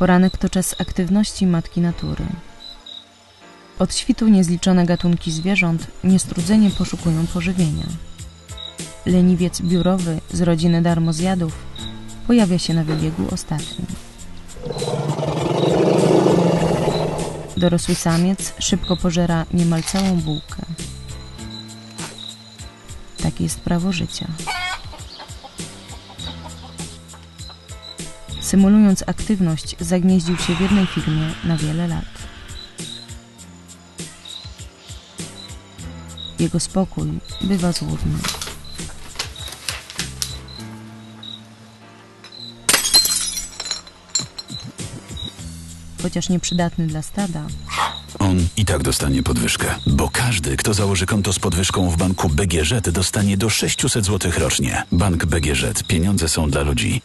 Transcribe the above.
Poranek to czas aktywności matki natury. Od świtu niezliczone gatunki zwierząt niestrudzenie poszukują pożywienia. Leniwiec biurowy z rodziny darmozjadów pojawia się na wybiegu ostatnim. Dorosły samiec szybko pożera niemal całą bułkę. Takie jest prawo życia. Symulując aktywność, zagnieździł się w jednej firmie na wiele lat. Jego spokój bywa złudny. Chociaż nieprzydatny dla stada, On i tak dostanie podwyżkę, bo każdy, kto założy konto z podwyżką w banku BGŻ, dostanie do 600 zł rocznie. Bank BGŻ. Pieniądze są dla ludzi.